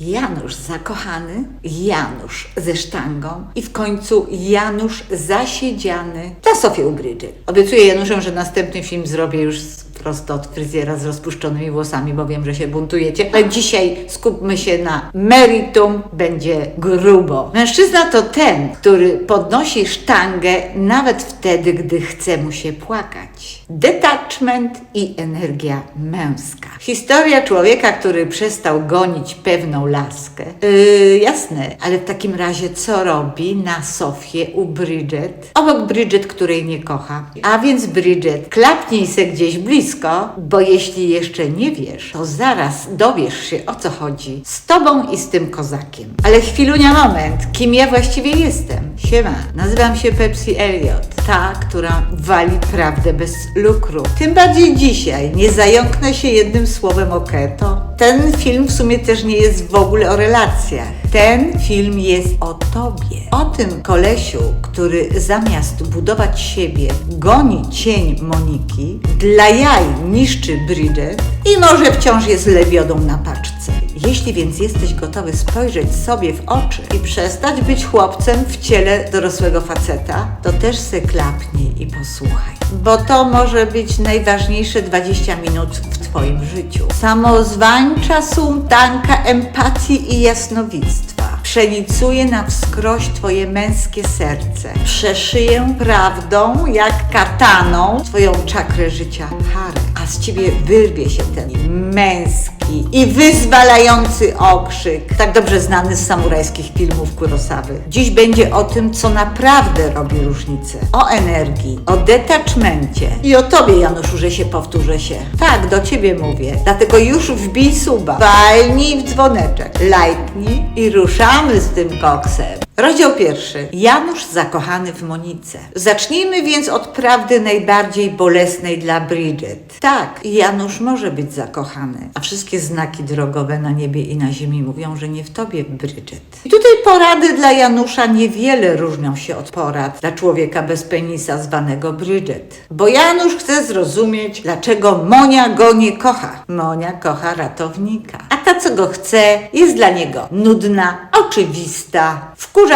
Janusz zakochany, Janusz ze sztangą i w końcu Janusz zasiedziany dla Sofii u Bridget. Obiecuję Januszem, że następny film zrobię już z- prosto od fryzjera z rozpuszczonymi włosami, bo wiem, że się buntujecie. Ale dzisiaj skupmy się na meritum, będzie grubo. Mężczyzna to ten, który podnosi sztangę nawet wtedy, gdy chce mu się płakać. Detachment i energia męska. Historia człowieka, który przestał gonić pewną laskę. Yy, jasne, ale w takim razie co robi na Sofię u Bridget? Obok Bridget, której nie kocha. A więc Bridget, klapnij se gdzieś blisko, bo jeśli jeszcze nie wiesz, to zaraz dowiesz się o co chodzi z tobą i z tym kozakiem. Ale chwilunia moment, kim ja właściwie jestem? Siema, nazywam się Pepsi Elliot, ta, która wali prawdę bez lukru. Tym bardziej dzisiaj nie zająknę się jednym słowem o keto. Ten film w sumie też nie jest w ogóle o relacjach. Ten film jest o tobie. O tym kolesiu, który zamiast budować siebie, goni cień Moniki, dla jaj niszczy Bridget i może wciąż jest lebiodą na paczce. Jeśli więc jesteś gotowy spojrzeć sobie w oczy i przestać być chłopcem w ciele dorosłego faceta, to też se klapnij i posłuchaj. Bo to może być najważniejsze 20 minut w Twoim życiu. Samozwańcza sułtanka empatii i jasnowictwa przenicuje na wskroś Twoje męskie serce. Przeszyję prawdą jak kataną Twoją czakrę życia Harry. A z Ciebie wyrwie się ten męski i wyzwalający okrzyk, tak dobrze znany z samurajskich filmów Kurosawy. Dziś będzie o tym, co naprawdę robi różnicę. O energii, o detachmencie i o Tobie, Januszu, że się powtórzę się. Tak, do Ciebie mówię. Dlatego już wbij suba, walnij w dzwoneczek, lajknij i ruszamy z tym koksem. Rozdział pierwszy. Janusz zakochany w Monice. Zacznijmy więc od prawdy najbardziej bolesnej dla Bridget. Tak, Janusz może być zakochany, a wszystkie znaki drogowe na niebie i na ziemi mówią, że nie w tobie, Bridget. I tutaj porady dla Janusza niewiele różnią się od porad dla człowieka bez penisa zwanego Bridget. Bo Janusz chce zrozumieć, dlaczego Monia go nie kocha. Monia kocha ratownika. A ta, co go chce, jest dla niego nudna, oczywista, wkurzająca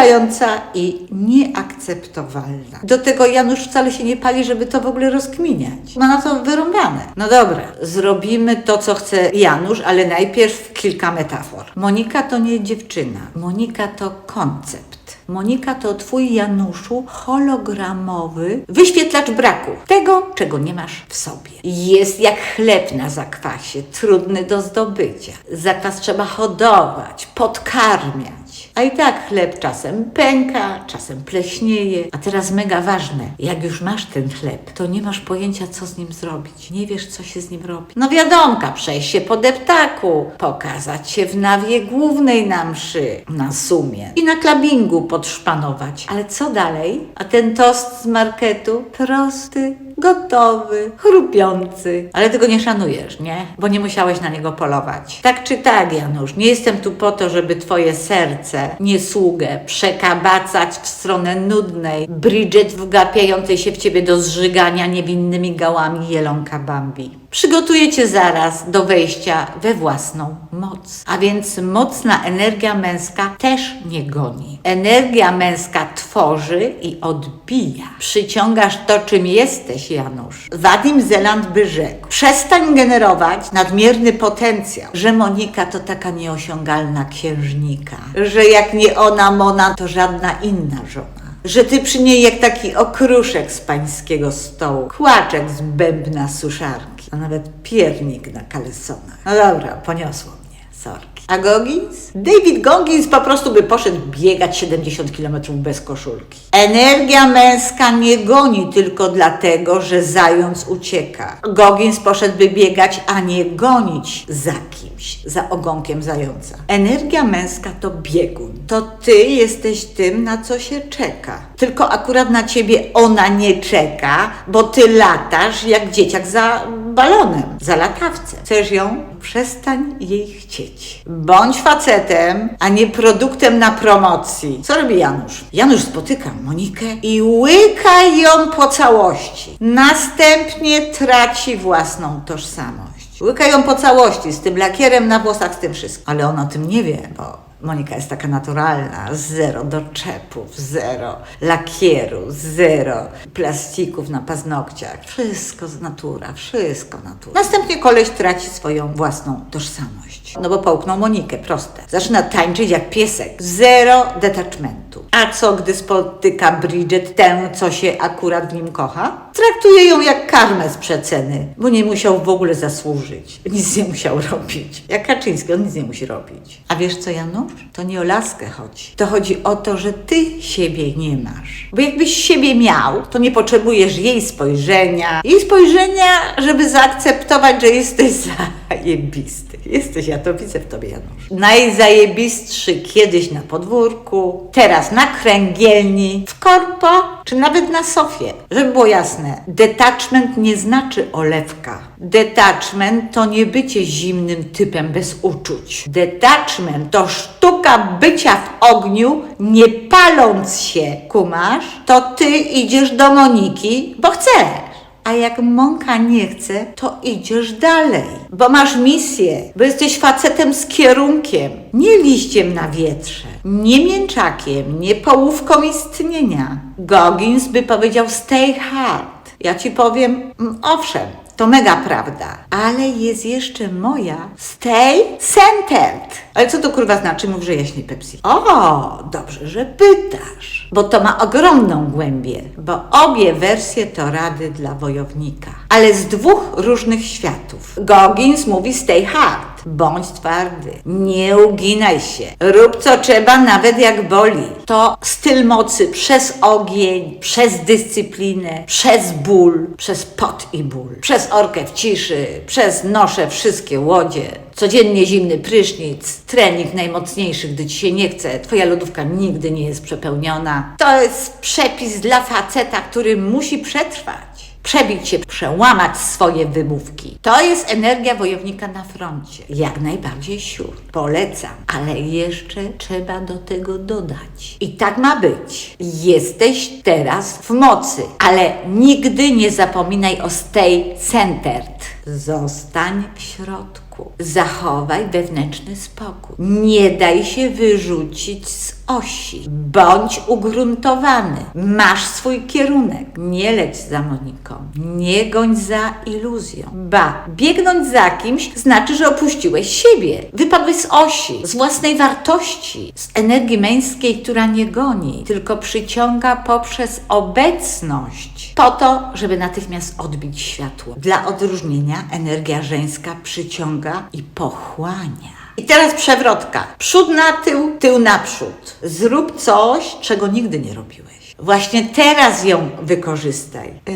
i nieakceptowalna. Do tego Janusz wcale się nie pali, żeby to w ogóle rozkminiać. Ma na to wyrąbane. No dobra, zrobimy to, co chce Janusz, ale najpierw kilka metafor. Monika to nie dziewczyna. Monika to koncept. Monika to twój Januszu hologramowy wyświetlacz braku. Tego, czego nie masz w sobie. Jest jak chleb na zakwasie, trudny do zdobycia. Zakwas trzeba hodować, podkarmiać. A i tak chleb czasem pęka, czasem pleśnieje. A teraz mega ważne, jak już masz ten chleb, to nie masz pojęcia, co z nim zrobić. Nie wiesz, co się z nim robi. No wiadomka, przejść się po deptaku, pokazać się w nawie głównej na mszy, na sumie i na klabingu podszpanować. Ale co dalej? A ten tost z marketu? Prosty, gotowy, chrupiący. Ale tego nie szanujesz, nie? Bo nie musiałeś na niego polować. Tak czy tak, Janusz, nie jestem tu po to, żeby twoje serce, nie sługę, przekabacać w stronę nudnej, Bridget wgapiającej się w ciebie do zżygania niewinnymi gałami jelonka Bambi. Przygotuję cię zaraz do wejścia we własną moc. A więc mocna energia męska też nie goni. Energia męska tworzy i odbija. Przyciągasz to, czym jesteś, Janusz. Wadim Zeland by rzekł: Przestań generować nadmierny potencjał, że Monika to taka nieosiągalna księżnika, że jak nie ona, Mona, to żadna inna żona że ty przy niej jak taki okruszek z pańskiego stołu, kłaczek z bębna suszarki, a nawet piernik na kalesonach. No dobra, poniosło mnie, sorki. A Goggins? David Goggins po prostu by poszedł biegać 70 km bez koszulki. Energia męska nie goni tylko dlatego, że zając ucieka. Goggins poszedłby biegać, a nie gonić za kimś, za ogonkiem zająca. Energia męska to biegun. To ty jesteś tym, na co się czeka. Tylko akurat na ciebie ona nie czeka, bo ty latasz jak dzieciak za balonem, za latawcem. Chcesz ją? Przestań jej chcieć. Bądź facetem, a nie produktem na promocji. Co robi Janusz? Janusz spotyka Monikę i łyka ją po całości. Następnie traci własną tożsamość. Łyka ją po całości, z tym lakierem na włosach, z tym wszystkim. Ale on o tym nie wie, bo Monika jest taka naturalna, zero doczepów, zero lakieru, zero plastików na paznokciach. Wszystko z natura, wszystko natura. Następnie koleś traci swoją własną tożsamość. No bo połknął Monikę, proste. Zaczyna tańczyć jak piesek. Zero detachmentu. A co, gdy spotyka Bridget tę, co się akurat w nim kocha? Traktuje ją jak karmę z przeceny, bo nie musiał w ogóle zasłużyć. Nic nie musiał robić. Jak Kaczyński, on nic nie musi robić. A wiesz co, Janusz? To nie o laskę chodzi. To chodzi o to, że ty siebie nie masz. Bo jakbyś siebie miał, to nie potrzebujesz jej spojrzenia. Jej spojrzenia, żeby zaakceptować, że jesteś zajebisty. Jesteś, ja to widzę w tobie, Janusz. Najzajebistszy kiedyś na podwórku, teraz na kręgielni, w korpo, czy nawet na sofie. Żeby było jasne, detachment nie znaczy olewka. Detachment to nie bycie zimnym typem bez uczuć. Detachment to sztuka bycia w ogniu, nie paląc się. Kumasz? To ty idziesz do Moniki, bo chcesz. A jak Monka nie chce, to idziesz dalej, bo masz misję, bo jesteś facetem z kierunkiem, nie liściem na wietrze, nie mięczakiem, nie połówką istnienia. Goggins by powiedział stay hard. Ja ci powiem, mm, owszem, to mega prawda, ale jest jeszcze moja stay centered. Ale co to kurwa znaczy? Mów, że jaśniej Pepsi. O, dobrze, że pytasz, bo to ma ogromną głębię, bo obie wersje to rady dla wojownika, ale z dwóch różnych światów. Goggins mówi stay hard. Bądź twardy, nie uginaj się, rób co trzeba, nawet jak boli. To styl mocy przez ogień, przez dyscyplinę, przez ból, przez pot i ból, przez orkę w ciszy, przez nosze wszystkie łodzie, codziennie zimny prysznic, trening najmocniejszy, gdy ci się nie chce, twoja lodówka nigdy nie jest przepełniona. To jest przepis dla faceta, który musi przetrwać przebić się, przełamać swoje wymówki. To jest energia wojownika na froncie. Jak najbardziej siór. Polecam. Ale jeszcze trzeba do tego dodać. I tak ma być. Jesteś teraz w mocy, ale nigdy nie zapominaj o stay centered. Zostań w środku. Zachowaj wewnętrzny spokój. Nie daj się wyrzucić z osi. Bądź ugruntowany. Masz swój kierunek. Nie leć za Moniką. Nie goń za iluzją. Ba, biegnąć za kimś znaczy, że opuściłeś siebie. Wypadłeś z osi, z własnej wartości, z energii męskiej, która nie goni, tylko przyciąga poprzez obecność. Po to, żeby natychmiast odbić światło. Dla odróżnienia energia żeńska przyciąga i pochłania. I teraz przewrotka. Przód na tył, tył naprzód. Zrób coś, czego nigdy nie robiłeś. Właśnie teraz ją wykorzystaj. Yy,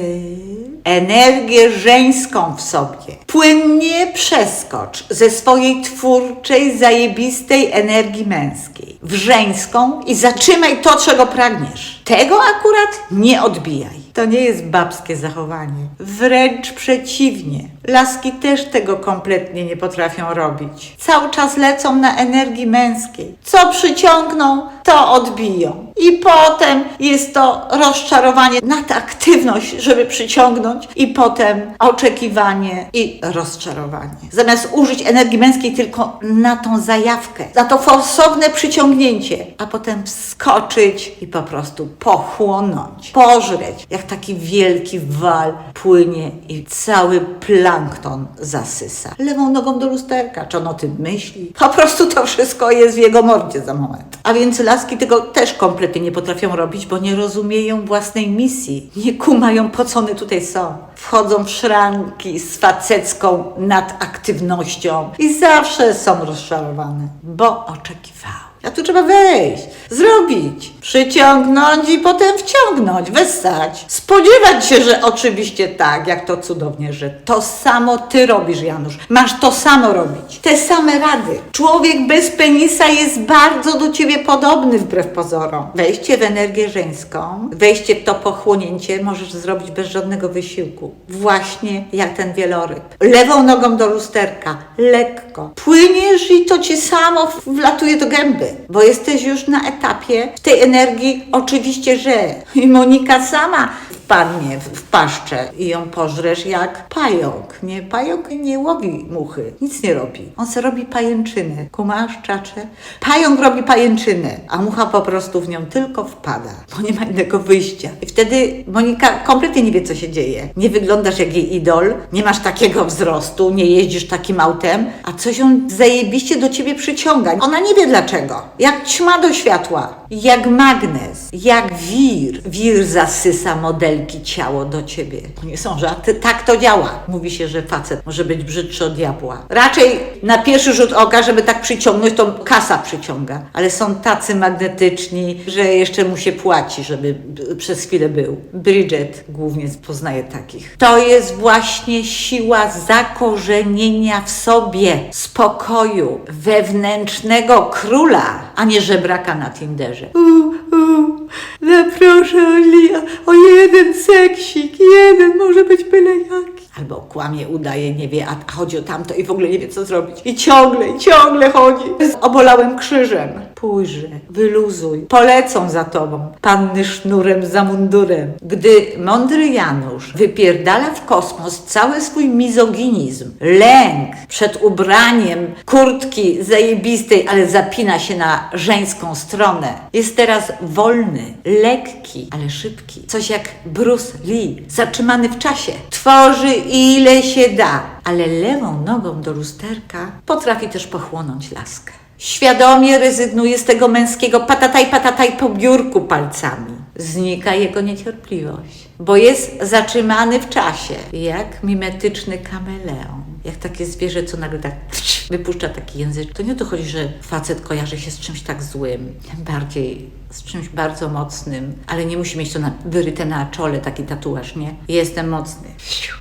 energię żeńską w sobie. Płynnie przeskocz ze swojej twórczej, zajebistej energii męskiej w żeńską i zatrzymaj to, czego pragniesz. Tego akurat nie odbijaj. To nie jest babskie zachowanie. Wręcz przeciwnie. Laski też tego kompletnie nie potrafią robić. Cały czas lecą na energii męskiej. Co przyciągną, to odbiją. I potem jest to rozczarowanie nad aktywność, żeby przyciągnąć, i potem oczekiwanie i rozczarowanie. Zamiast użyć energii męskiej tylko na tą zajawkę, na to forsowne przyciągnięcie, a potem wskoczyć i po prostu pochłonąć, pożreć, taki wielki wal płynie i cały plankton zasysa. Lewą nogą do lusterka, czy on o tym myśli? Po prostu to wszystko jest w jego mordzie za moment. A więc laski tego też kompletnie nie potrafią robić, bo nie rozumieją własnej misji. Nie kumają, po co one tutaj są. Wchodzą w szranki z facecką nadaktywnością i zawsze są rozczarowane, bo oczekiwały. A tu trzeba wejść, zrobić, przyciągnąć i potem wciągnąć, wessać. Spodziewać się, że oczywiście tak, jak to cudownie, że to samo ty robisz, Janusz. Masz to samo robić. Te same rady. Człowiek bez penisa jest bardzo do ciebie podobny wbrew pozorom. Wejście w energię żeńską, wejście w to pochłonięcie możesz zrobić bez żadnego wysiłku. Właśnie jak ten wieloryb. Lewą nogą do lusterka, lekko. Płyniesz i to ci samo wlatuje do gęby, bo jesteś już na etapie w tej energii, oczywiście, że i Monika sama wpadnie w, paszczę i ją pożresz jak pająk. Nie, pająk nie łowi muchy, nic nie robi. On se robi pajęczynę. Kumasz, czacze? Pająk robi pajęczynę, a mucha po prostu w nią tylko wpada, bo nie ma innego wyjścia. I wtedy Monika kompletnie nie wie, co się dzieje. Nie wyglądasz jak jej idol, nie masz takiego wzrostu, nie jeździsz takim autem, a coś on zajebiście do ciebie przyciąga. Ona nie wie dlaczego. Jak ćma do światła, jak magnes, jak wir. Wir zasysa modelki ciało do ciebie. Nie są żarty, tak to działa. Mówi się, że facet może być brzydszy od diabła. Raczej na pierwszy rzut oka, żeby tak przyciągnąć, to kasa przyciąga. Ale są tacy magnetyczni, że jeszcze mu się płaci, żeby przez chwilę był. Bridget głównie poznaje takich. To jest właśnie siła zakorzenienia w sobie spokoju wewnętrznego króla, a nie żebraka na Tinderze. U, u, zaproszę Lia o jeden seksik, jeden może być byle jaki. Albo kłamie, udaje, nie wie, a chodzi o tamto i w ogóle nie wie, co zrobić. I ciągle, i ciągle chodzi z obolałym krzyżem. Pójrze, wyluzuj, polecą za tobą, panny sznurem za mundurem. Gdy mądry Janusz wypierdala w kosmos cały swój mizoginizm, lęk przed ubraniem kurtki zajebistej, ale zapina się na żeńską stronę, jest teraz wolny, lekki, ale szybki. Coś jak Bruce Lee, zatrzymany w czasie. Tworzy ile się da, ale lewą nogą do lusterka potrafi też pochłonąć laskę. Świadomie rezygnuje z tego męskiego patataj, patataj po biurku palcami. Znika jego niecierpliwość, bo jest zatrzymany w czasie, jak mimetyczny kameleon. Jak takie zwierzę, co nagle tak wypuszcza taki język. To nie o to chodzi, że facet kojarzy się z czymś tak złym, tym bardziej z czymś bardzo mocnym, ale nie musi mieć to na, wyryte na czole, taki tatuaż, nie? Jestem mocny.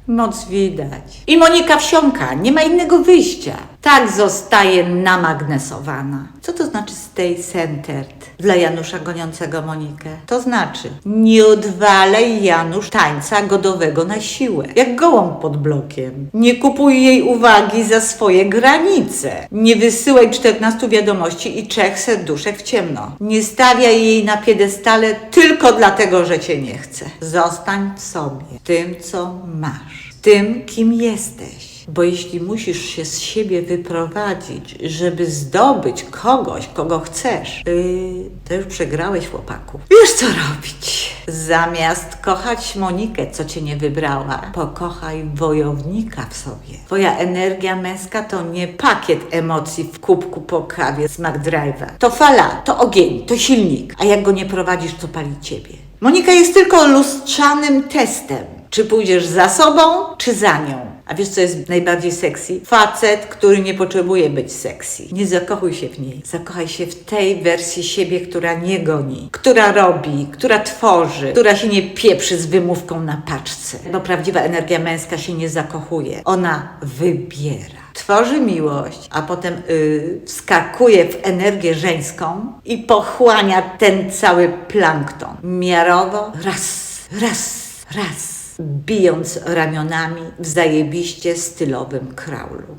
Moc widać. I Monika wsiąka, nie ma innego wyjścia. Tak zostaje namagnesowana. Co to znaczy stay centered dla Janusza goniącego Monikę? To znaczy, nie odwalaj Janusz tańca godowego na siłę, jak gołąb pod blokiem. Nie kupuj jej uwagi za swoje granice. Nie wysyłaj 14 wiadomości i trzech serduszek w ciemno. Nie stawiaj jej na piedestale tylko dlatego, że cię nie chce. Zostań w sobie, tym co masz, tym kim jesteś. Bo jeśli musisz się z siebie wyprowadzić, żeby zdobyć kogoś, kogo chcesz, yy, to już przegrałeś chłopaku. Wiesz co robić. Zamiast kochać Monikę, co cię nie wybrała, pokochaj wojownika w sobie. Twoja energia męska to nie pakiet emocji w kubku po kawie z McDrive'a. To fala, to ogień, to silnik. A jak go nie prowadzisz, to pali ciebie. Monika jest tylko lustrzanym testem. Czy pójdziesz za sobą, czy za nią? A wiesz, co jest najbardziej sexy? Facet, który nie potrzebuje być sexy. Nie zakochuj się w niej. Zakochaj się w tej wersji siebie, która nie goni, która robi, która tworzy, która się nie pieprzy z wymówką na paczce. Bo prawdziwa energia męska się nie zakochuje. Ona wybiera. Tworzy miłość, a potem yy, wskakuje w energię żeńską i pochłania ten cały plankton. Miarowo raz, raz, raz bijąc ramionami w zajebiście stylowym kraulu.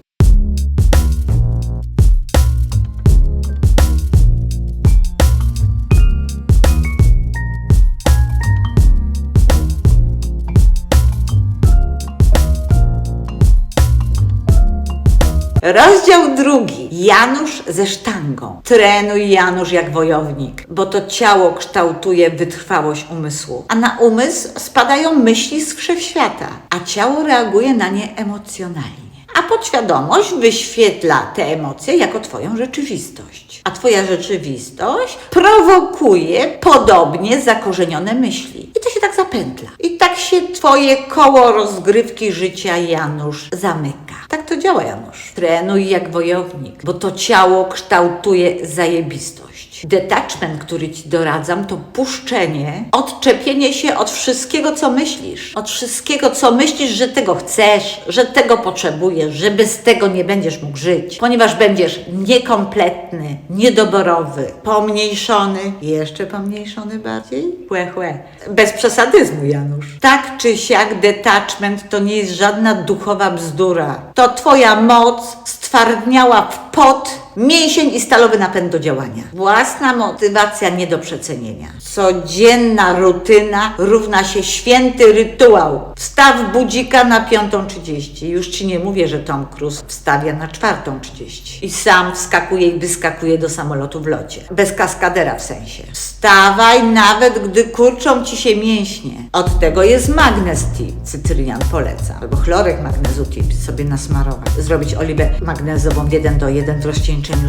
Rozdział drugi. Janusz ze sztangą. Trenuj Janusz jak wojownik, bo to ciało kształtuje wytrwałość umysłu, a na umysł spadają myśli z wszechświata, a ciało reaguje na nie emocjonalnie. A podświadomość wyświetla te emocje jako Twoją rzeczywistość. A Twoja rzeczywistość prowokuje podobnie zakorzenione myśli. I to się tak zapętla. I tak się Twoje koło rozgrywki życia Janusz zamyka. Tak to działa, Janusz. Trenuj jak wojownik, bo to ciało kształtuje zajebistość. Detachment, który ci doradzam, to puszczenie, odczepienie się od wszystkiego, co myślisz. Od wszystkiego, co myślisz, że tego chcesz, że tego potrzebujesz, że bez tego nie będziesz mógł żyć, ponieważ będziesz niekompletny, niedoborowy, pomniejszony, jeszcze pomniejszony bardziej, chłe, chłe. Bez przesadyzmu, Janusz. Tak czy siak detachment to nie jest żadna duchowa bzdura. To twoja moc stwardniała w pot mięsień i stalowy napęd do działania. Własna motywacja nie do przecenienia. Codzienna rutyna równa się święty rytuał. Wstaw budzika na 5.30. Już ci nie mówię, że Tom Cruise wstawia na 4.30. I sam wskakuje i wyskakuje do samolotu w locie. Bez kaskadera w sensie. Wstawaj nawet, gdy kurczą ci się mięśnie. Od tego jest magnez tip. Cytrynian poleca. Albo chlorek magnezu tip sobie nasmarować. Zrobić oliwę magnezową w 1 do 1 w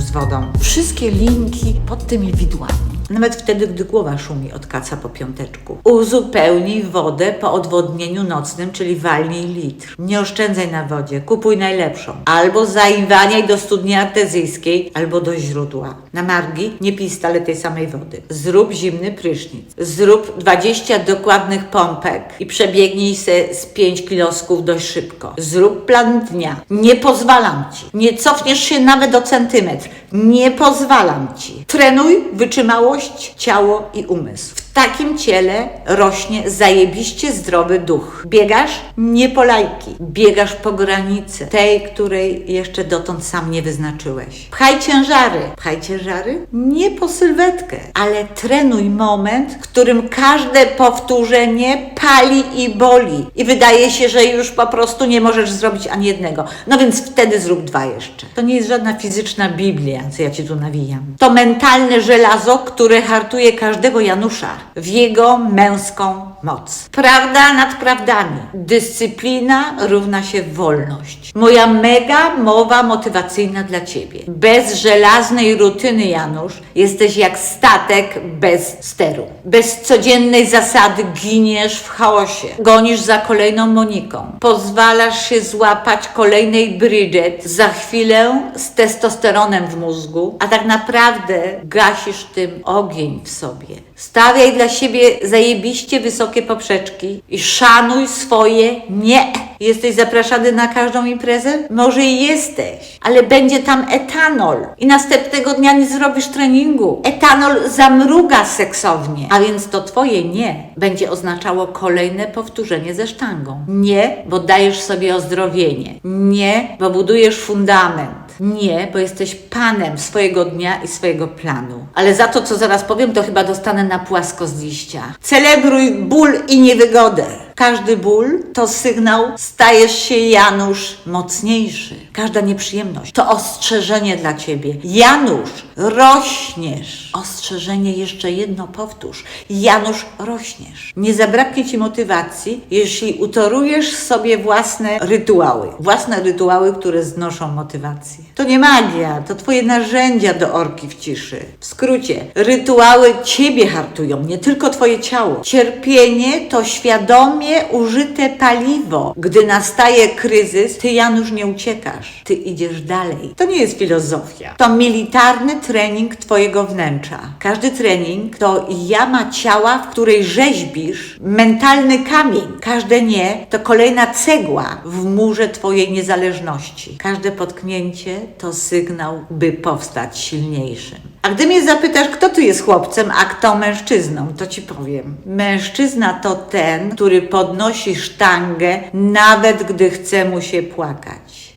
z wodą. Wszystkie linki pod tymi widłami. Nawet wtedy, gdy głowa szumi od kaca po piąteczku. Uzupełnij wodę po odwodnieniu nocnym, czyli walnij litr. Nie oszczędzaj na wodzie, kupuj najlepszą. Albo zaiwaniaj do studni artezyjskiej, albo do źródła. Na margi nie pij stale tej samej wody. Zrób zimny prysznic. Zrób 20 dokładnych pompek i przebiegnij se z 5 kilosków dość szybko. Zrób plan dnia. Nie pozwalam ci. Nie cofniesz się nawet o centymetr. Nie pozwalam ci. Trenuj wytrzymałość, ciało i umysł. W takim ciele rośnie zajebiście zdrowy duch. Biegasz? Nie po lajki. Biegasz po granicy, tej, której jeszcze dotąd sam nie wyznaczyłeś. Pchaj ciężary. Pchaj ciężary? Nie po sylwetkę, ale trenuj moment, w którym każde powtórzenie pali i boli. I wydaje się, że już po prostu nie możesz zrobić ani jednego. No więc wtedy zrób dwa jeszcze. To nie jest żadna fizyczna Biblia, co ja ci tu nawijam. To mentalne żelazo, które hartuje każdego Janusza w jego męską moc. Prawda nad prawdami. Dyscyplina równa się wolność. Moja mega mowa motywacyjna dla ciebie. Bez żelaznej rutyny, Janusz, jesteś jak statek bez steru. Bez codziennej zasady giniesz w chaosie. Gonisz za kolejną Moniką. Pozwalasz się złapać kolejnej Bridget za chwilę z testosteronem w mózgu, a tak naprawdę gasisz tym ogień w sobie. Stawiaj dla siebie zajebiście wysokie poprzeczki i szanuj swoje nie. Jesteś zapraszany na każdą imprezę? Może i jesteś, ale będzie tam etanol i następnego dnia nie zrobisz treningu. Etanol zamruga seksownie, a więc to twoje nie będzie oznaczało kolejne powtórzenie ze sztangą. Nie, bo dajesz sobie ozdrowienie. Nie, bo budujesz fundament. Nie, bo jesteś panem swojego dnia i swojego planu. Ale za to, co zaraz powiem, to chyba dostanę na płasko z liścia. Celebruj ból i niewygodę. Każdy ból to sygnał, stajesz się Janusz mocniejszy. Każda nieprzyjemność to ostrzeżenie dla ciebie. Janusz, rośniesz. Ostrzeżenie jeszcze jedno powtórz. Janusz, rośniesz. Nie zabraknie ci motywacji, jeśli utorujesz sobie własne rytuały. Własne rytuały, które znoszą motywację. To nie magia, to twoje narzędzia do orki w ciszy. W skrócie, rytuały ciebie hartują, nie tylko twoje ciało. Cierpienie to świadomie użyte paliwo. Gdy nastaje kryzys, ty Janusz nie uciekasz, ty idziesz dalej. To nie jest filozofia. To militarny trening twojego wnętrza. Każdy trening to jama ciała, w której rzeźbisz mentalny kamień. Każde nie to kolejna cegła w murze twojej niezależności. Każde potknięcie to sygnał, by powstać silniejszym. A gdy mnie zapytasz, kto tu jest chłopcem, a kto mężczyzną, to ci powiem. Mężczyzna to ten, który podnosi sztangę, nawet gdy chce mu się płakać.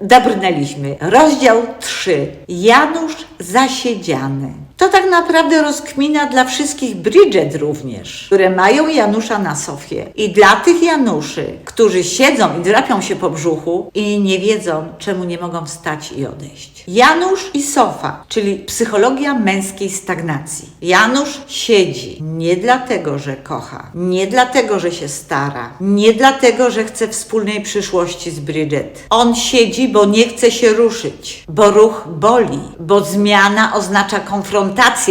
Dobrnęliśmy. Rozdział 3. Janusz Zasiedziany. To tak naprawdę rozkmina dla wszystkich Bridget również, które mają Janusza na sofie. I dla tych Januszy, którzy siedzą i drapią się po brzuchu i nie wiedzą, czemu nie mogą wstać i odejść. Janusz i sofa, czyli psychologia męskiej stagnacji. Janusz siedzi nie dlatego, że kocha, nie dlatego, że się stara, nie dlatego, że chce wspólnej przyszłości z Bridget. On siedzi, bo nie chce się ruszyć, bo ruch boli, bo zmiana oznacza konfrontację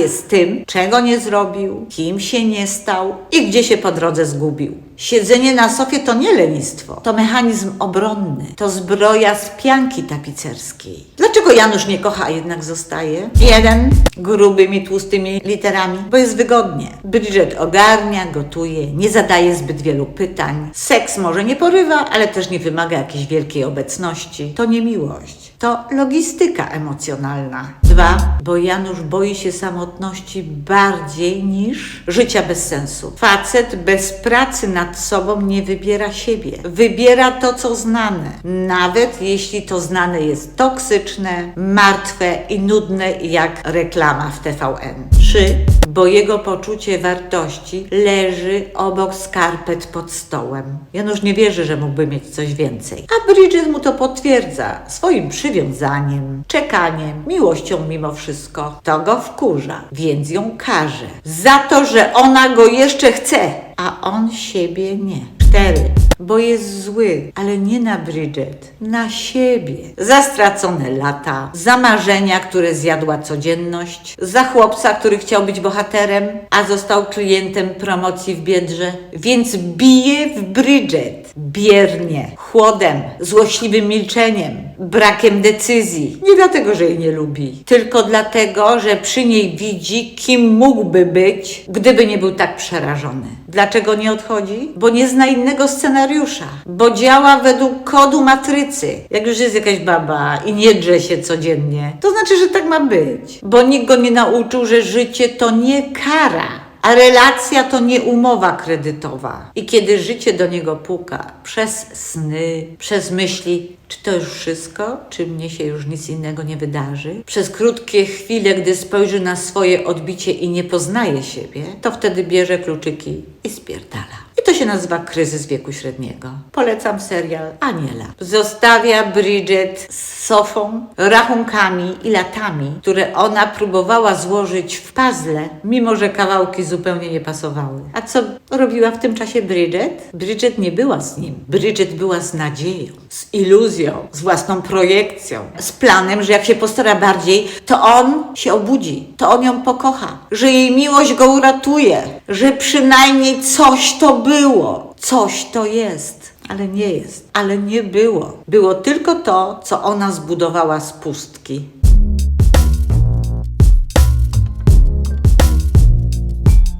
z tym, czego nie zrobił, kim się nie stał i gdzie się po drodze zgubił. Siedzenie na sofie to nie lenistwo, to mechanizm obronny, to zbroja z pianki tapicerskiej. Dlaczego Janusz nie kocha, a jednak zostaje? Jeden, grubymi, tłustymi literami, bo jest wygodnie. Bridget ogarnia, gotuje, nie zadaje zbyt wielu pytań. Seks może nie porywa, ale też nie wymaga jakiejś wielkiej obecności. To nie miłość. To logistyka emocjonalna. Dwa, bo Janusz boi się samotności bardziej niż życia bez sensu. Facet bez pracy nad nad sobą nie wybiera siebie. Wybiera to, co znane. Nawet jeśli to znane jest toksyczne, martwe i nudne jak reklama w TVN. 3. Bo jego poczucie wartości leży obok skarpet pod stołem. Janusz nie wierzy, że mógłby mieć coś więcej. A Bridget mu to potwierdza swoim przywiązaniem, czekaniem, miłością mimo wszystko. To go wkurza, więc ją karze. Za to, że ona go jeszcze chce, a on siebie nie. 4. Bo jest zły, ale nie na Bridget, na siebie. Za stracone lata, za marzenia, które zjadła codzienność, za chłopca, który chciał być bohaterem, a został klientem promocji w biedrze. Więc bije w Bridget. Biernie, chłodem, złośliwym milczeniem, brakiem decyzji. Nie dlatego, że jej nie lubi, tylko dlatego, że przy niej widzi, kim mógłby być, gdyby nie był tak przerażony. Dlaczego nie odchodzi? Bo nie zna innego scenariusza, bo działa według kodu matrycy. Jak już jest jakaś baba i nie drze się codziennie, to znaczy, że tak ma być. Bo nikt go nie nauczył, że życie to nie kara. A relacja to nie umowa kredytowa. I kiedy życie do niego puka, przez sny, przez myśli, czy to już wszystko? Czy mnie się już nic innego nie wydarzy? Przez krótkie chwile, gdy spojrzy na swoje odbicie i nie poznaje siebie, to wtedy bierze kluczyki i spierdala. I to się nazywa kryzys wieku średniego. Polecam serial Aniela. Zostawia Bridget z sofą, rachunkami i latami, które ona próbowała złożyć w puzzle, mimo że kawałki zupełnie nie pasowały. A co robiła w tym czasie Bridget? Bridget nie była z nim. Bridget była z nadzieją, z iluzją, z własną projekcją, z planem, że jak się postara bardziej, to on się obudzi, to on ją pokocha, że jej miłość go uratuje, że przynajmniej coś to było, coś to jest. Ale nie jest, ale nie było. Było tylko to, co ona zbudowała z pustki.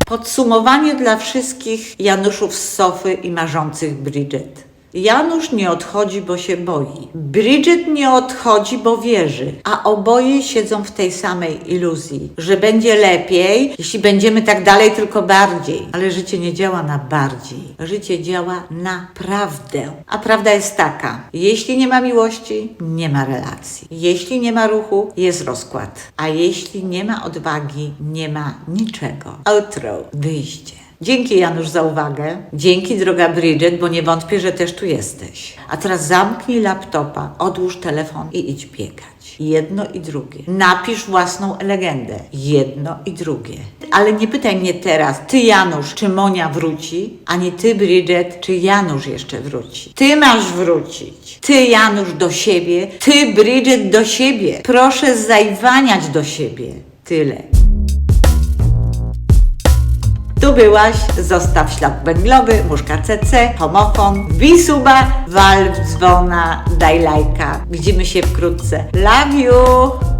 Podsumowanie dla wszystkich Januszów z Sofy i marzących Bridget. Janusz nie odchodzi, bo się boi. Bridget nie odchodzi, bo wierzy, a oboje siedzą w tej samej iluzji, że będzie lepiej, jeśli będziemy tak dalej, tylko bardziej. Ale życie nie działa na bardziej. Życie działa na prawdę. A prawda jest taka: jeśli nie ma miłości, nie ma relacji. Jeśli nie ma ruchu, jest rozkład. A jeśli nie ma odwagi, nie ma niczego. Outro, wyjście. Dzięki Janusz za uwagę. Dzięki droga Bridget, bo nie wątpię, że też tu jesteś. A teraz zamknij laptopa, odłóż telefon i idź biegać. Jedno i drugie. Napisz własną legendę. Jedno i drugie. Ale nie pytaj mnie teraz, ty Janusz, czy Monia wróci, ani ty Bridget, czy Janusz jeszcze wróci. Ty masz wrócić. Ty Janusz do siebie, ty Bridget do siebie. Proszę zajwaniać do siebie. Tyle. Tu byłaś, zostaw ślad węglowy, muszka CC, homofon, wbij suba, wal dzwona, daj lajka. Widzimy się wkrótce. Love you!